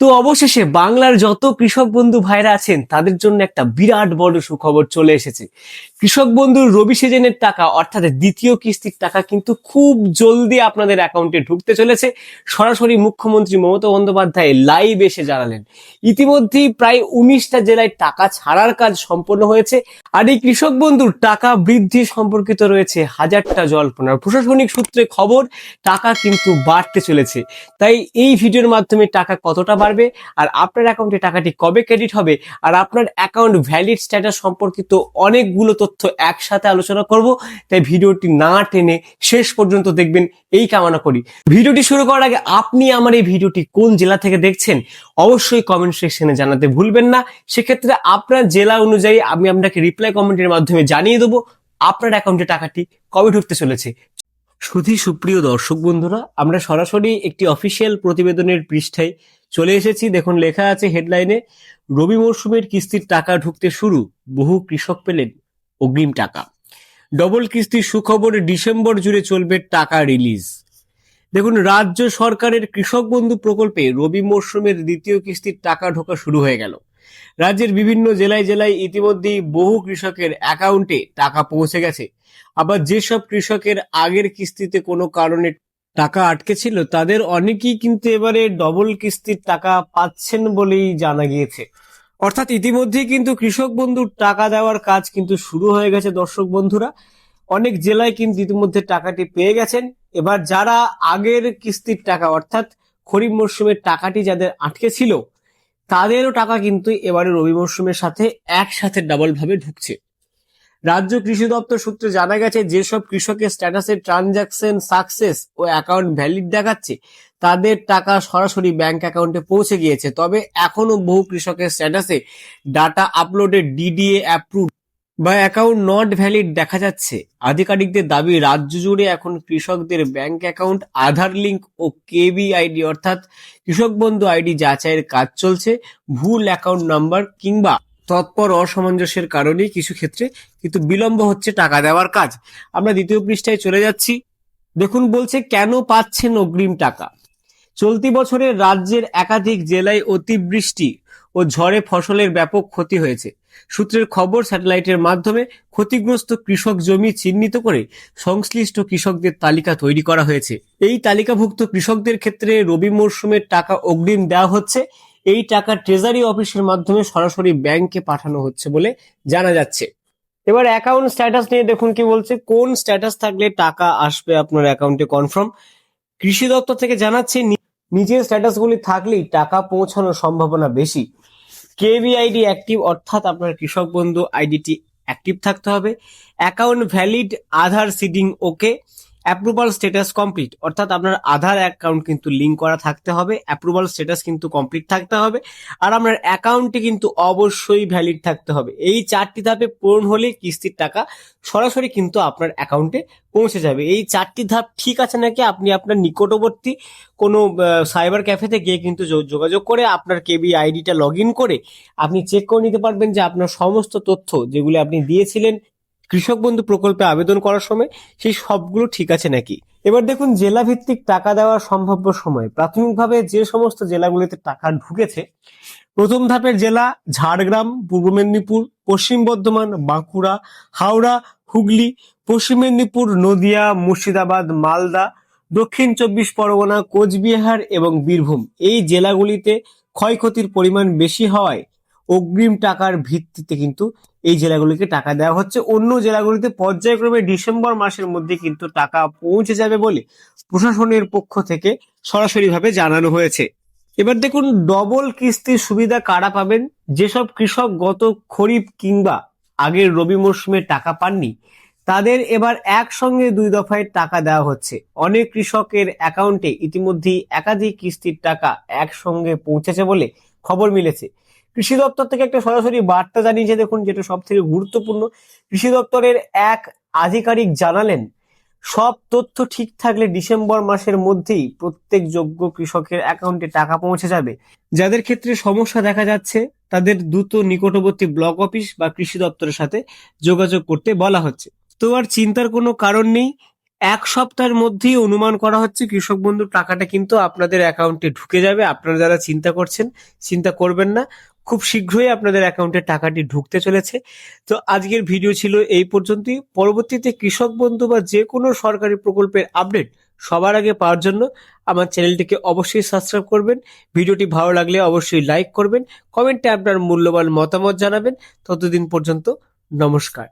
তো অবশেষে বাংলার যত কৃষক বন্ধু ভাইরা আছেন, তাদের জন্য একটা বিরাট বড় সুখবর চলে এসেছে। কৃষক বন্ধুর রবি সিজনের টাকা, অর্থাৎ দ্বিতীয় কিস্তির টাকা কিন্তু খুব জলদি আপনাদের অ্যাকাউন্টে ঢুকতে চলেছে। সরাসরি মুখ্যমন্ত্রী মমতা বন্দ্যোপাধ্যায় লাইভ এসে জানালেন। ইতিমধ্যেই প্রায় উনিশটা জেলায় টাকা ছাড়ার কাজ সম্পন্ন হয়েছে, আর এই কৃষক বন্ধুর টাকা বৃদ্ধি সম্পর্কিত রয়েছে হাজারটা জল্পনা। প্রশাসনিক সূত্রে খবর, টাকা কিন্তু বাড়তে চলেছে। তাই এই ভিডিওর মাধ্যমে টাকা কতটা বাড়বে আর আপনার অ্যাকাউন্টে টাকাটি কবে ক্রেডিট হবে আর আপনার অ্যাকাউন্ট ভ্যালিড স্ট্যাটাস সম্পর্কিত অনেকগুলো তথ্য একসাথে আলোচনা করব। তাই ভিডিওটি না টেনে শেষ পর্যন্ত দেখবেন, এই কামনা করি। ভিডিওটি শুরু করার আগে আপনি আমার এই ভিডিওটি কোন জেলা থেকে দেখছেন, অবশ্যই কমেন্ট সেকশনে জানাতে ভুলবেন না। সেক্ষেত্রে আপনার জেলা অনুযায়ী আমি আপনাকে রিপ্লাই কমেন্টের মাধ্যমে জানিয়ে দেবো, আপনার অ্যাকাউন্টে টাকাটি কবে ঢুকতে চলেছে। সুধী সুপ্রিয় দর্শক বন্ধুরা, আমরা সরাসরি একটি অফিসিয়াল প্রতিবেদনের পৃষ্ঠায় চলে এসেছি। দেখুন, লেখা আছে হেডলাইনে, রবি মরশুমের কিস্তির টাকা ঢুকতে শুরু, বহু কৃষক পেলেন অগ্রিম টাকা। ডবল কিস্তির সুখবর, ডিসেম্বর জুড়ে চলবে টাকা রিলিজ। দেখুন, রাজ্য সরকারের কৃষক বন্ধু প্রকল্পে রবি মরশুমের দ্বিতীয় কিস্তির টাকা ঢোকা শুরু হয়ে গেল। রাজ্যের বিভিন্ন জেলায় জেলায় ইতিমধ্যেই বহু কৃষকের অ্যাকাউন্টে টাকা পৌঁছে গেছে। আবার যেসব কৃষকের আগের কিস্তিতে কোনো কারণে টাকা আটকে ছিল, তাদের অনেকেই কিন্তু এবারে ডবল কিস্তির টাকা পাচ্ছেন বলেই জানা গিয়েছে। অর্থাৎ ইতিমধ্যেই কিন্তু কৃষক বন্ধুর টাকা দেওয়ার কাজ কিন্তু শুরু হয়ে গেছে দর্শক বন্ধুরা। অনেক জেলায় কিন্তু ইতিমধ্যে টাকাটি পেয়ে গেছেন। এবার যারা আগের কিস্তির টাকা, অর্থাৎ খরিফ মরশুমের টাকাটি যাদের আটকে ছিল, তাদেরও টাকা কিন্তু এবারে রবি মরশুমের সাথে একসাথে ডাবল ভাবে ঢুকছে। রাজ্য কৃষি দপ্তর সূত্রে জানা গেছে, যেসব কৃষকের স্ট্যাটাসে ট্রানজাকশন সাকসেস ও অ্যাকাউন্ট ভ্যালিড দেখাচ্ছে, তাদের টাকা সরাসরি ব্যাংক অ্যাকাউন্টে পৌঁছে গিয়েছে। তবে এখনও বহু কৃষকের স্ট্যাটাসে ডাটা আপলোডের ডিডিএ অ্যাপ্রুভ বা অ্যাকাউন্ট নট ভ্যালিড দেখা যাচ্ছে। আধিকারিকদের দাবি, রাজ্য জুড়ে এখন কৃষকদের ব্যাংক অ্যাকাউন্ট আধার লিঙ্ক ও কেবি আইডি অর্থাৎ কৃষক বন্ধু আইডি যাচাইয়ের কাজ চলছে, ভুল অ্যাকাউন্ট নাম্বার কিংবা তৎপর অসামঞ্জস্যের কারণে কিছু ক্ষেত্রে কিন্তু বিলম্ব হচ্ছে টাকা দেওয়ার কাজ। আমরা দ্বিতীয় পৃষ্ঠায় চলে যাচ্ছি। দেখুন, বলছে কেন পাচ্ছেন অগ্রিম টাকা? চলতি বছরে রাজ্যের একাধিক জেলায় অতিবৃষ্টি ও ঝড়ে ফসলের ব্যাপক ক্ষতি হয়েছে। সূত্রের খবর, স্যাটেলাইটের মাধ্যমে ক্ষতিগ্রস্ত কৃষক জমি চিহ্নিত করে সংশ্লিষ্ট কৃষকদের তালিকা তৈরি করা হয়েছে। এই তালিকাভুক্ত কৃষকদের ক্ষেত্রে রবি মরশুমের টাকা অগ্রিম দেওয়া হচ্ছে। এই টাকা ট্রেজারি অফিসের মাধ্যমে সরাসরি ব্যাংকে পাঠানো হচ্ছে বলে জানা যাচ্ছে। এবার অ্যাকাউন্ট স্ট্যাটাস নিয়ে দেখুন কি বলছে। কোন স্ট্যাটাস থাকলে টাকা আসবে আপনার অ্যাকাউন্টে কনফার্ম কৃষি দপ্তর থেকে জানাচ্ছে নিজের স্ট্যাটাসগুলি থাকলেই টাকা পৌঁছানোর সম্ভাবনা বেশি। কেভিআইডি অ্যাক্টিভ অর্থাৎ আপনার কৃষক বন্ধু আইডিটি অ্যাক্টিভ থাকতে হবে। Account valid Aadhaar seeding okay approval status complete অর্থাৎ আপনার আধার অ্যাকাউন্ট কিন্তু লিঙ্ক করা থাকতে হবে অ্যাপ্রুভাল স্ট্যাটাস কিন্তু কমপ্লিট থাকতে হবে, আর আপনার অ্যাকাউন্টে কিন্তু অবশ্যই ভ্যালিড থাকতে হবে। এই চারটি ধাপে পূরণ হলে কিস্তির টাকা সরাসরি কিন্তু আপনার অ্যাকাউন্টে পৌঁছে যাবে। এই চারটি ধাপ ঠিক আছে নাকি? আপনি আপনার নিকটবর্তী কোনো সাইবার ক্যাফেতে গিয়ে কিন্তু যোগাযোগ করে আপনার কেবি আইডিটা লগ ইন করে আপনি চেক করে নিতে পারবেন যে আপনার সমস্ত তথ্য যেগুলো আপনি দিয়েছিলেন কৃষক বন্ধু প্রকল্পে আবেদন করার সময় সেই সবগুলো ঠিক আছে নাকি? এবার দেখুন জেলা ভিত্তিক টাকা দেওয়ার সম্ভাব্য সময়। প্রাথমিকভাবে যে সমস্ত জেলাগুলিতে টাকা ঢুকেছে, প্রথম ধাপের জেলা ঝাড়গ্রাম, পূর্ব মেদিনীপুর, পশ্চিম বর্ধমান, বাঁকুড়া, হাওড়া, হুগলি, পশ্চিম মেদিনীপুর, নদিয়া, মুর্শিদাবাদ, মালদা, দক্ষিণ চব্বিশ পরগনা, কোচবিহার এবং বীরভূম। এই জেলাগুলিতে ক্ষয়ক্ষতির পরিমাণ বেশি হওয়ায় অগ্রিম টাকার ভিত্তিতে কিন্তু এই জেলাগুলিকে টাকা দেওয়া হচ্ছে। অন্য জেলাগুলিতে পর্যায়ক্রমে ডিসেম্বর মাসের মধ্যে কিন্তু টাকা পৌঁছে যাবে বলে প্রশাসনের পক্ষ থেকে সরাসরিভাবে জানানো হয়েছে। এবার দেখুন, ডবল কিস্তির সুবিধা কারা পাবেন? যেসব কৃষক গত খরিফ কিংবা আগের রবি মরশুমে টাকা পাননি, তাদের এবার একসঙ্গে দুই দফায় টাকা দেওয়া হচ্ছে। অনেক কৃষকের অ্যাকাউন্টে ইতিমধ্যেই একাধিক কিস্তির টাকা একসঙ্গে পৌঁছেছে বলে খবর মিলেছে। কৃষি দপ্তর থেকে একটা সরাসরি বার্তা জানিয়েছে, দেখুন, যেটা সব থেকে গুরুত্বপূর্ণ। কৃষি দপ্তরের এক আধিকারিক জানালেন, সব তথ্য ঠিক থাকলে ডিসেম্বর মাসের মধ্যেই প্রত্যেক যোগ্য কৃষকের অ্যাকাউন্টে টাকা পৌঁছে যাবে। যাদের ক্ষেত্রে সমস্যা দেখা যাচ্ছে, তাদের দ্রুত নিকটবর্তী ব্লক অফিস বা কৃষি দপ্তরের সাথে যোগাযোগ করতে বলা হচ্ছে। তো আর চিন্তার কোনো কারণ নেই, এক সপ্তাহের মধ্যেই অনুমান করা হচ্ছে কৃষক বন্ধুর টাকাটা কিন্তু আপনাদের অ্যাকাউন্টে ঢুকে যাবে। আপনারা যারা চিন্তা করছেন, চিন্তা করবেন না। খুব শীঘ্রই আপনাদের অ্যাকাউন্টে টাকাটি ঢুকতে চলেছে। তো আজকের ভিডিও ছিল এই পর্যন্তই। পরবর্তীতে কৃষক বন্ধু বা যে কোনো সরকারি প্রকল্পের আপডেট সবার আগে পাওয়ার জন্য আমার চ্যানেলটিকে অবশ্যই সাবস্ক্রাইব করবেন। ভিডিওটি ভালো লাগলে অবশ্যই লাইক করবেন। কমেন্টে আপনার মূল্যবান মতামত জানাবেন। ততদিন পর্যন্ত নমস্কার।